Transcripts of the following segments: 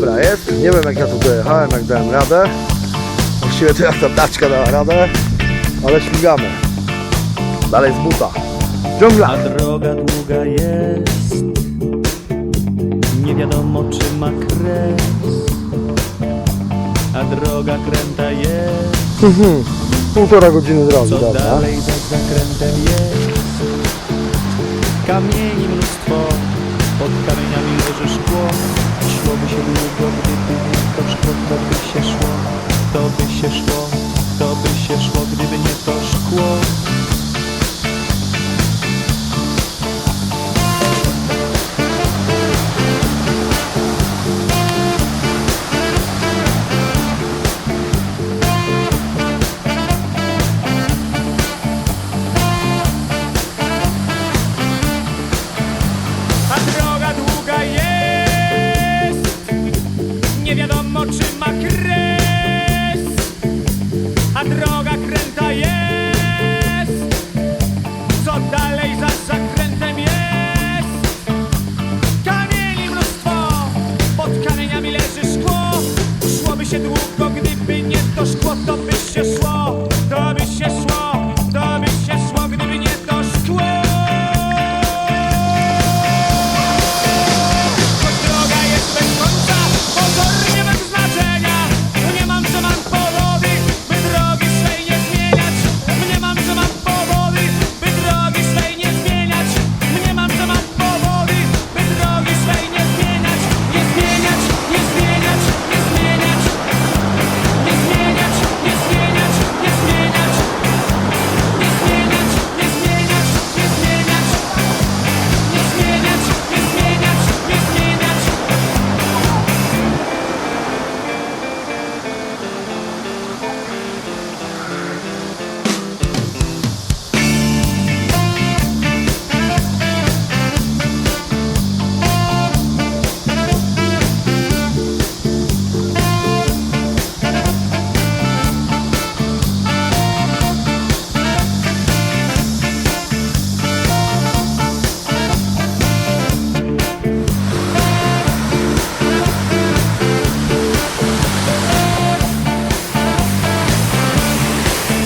Dobra, jest. Nie wiem jak ja tu dojechałem, jak dałem radę. Właściwie to jak ta taczka dała radę, ale śmigamy. Dalej z buta. Dżungla. A droga długa jest Nie wiadomo czy ma kres A droga kręta jest Półtora godziny drogi, Co dobra. dalej za zakrętem jest Kamieni się gdyby nie to szkło To by się szło, to by się szło To by się szło, gdyby nie to szkło Nie wiadomo czy ma kres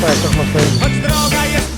Maciek Matej. Choć droga jest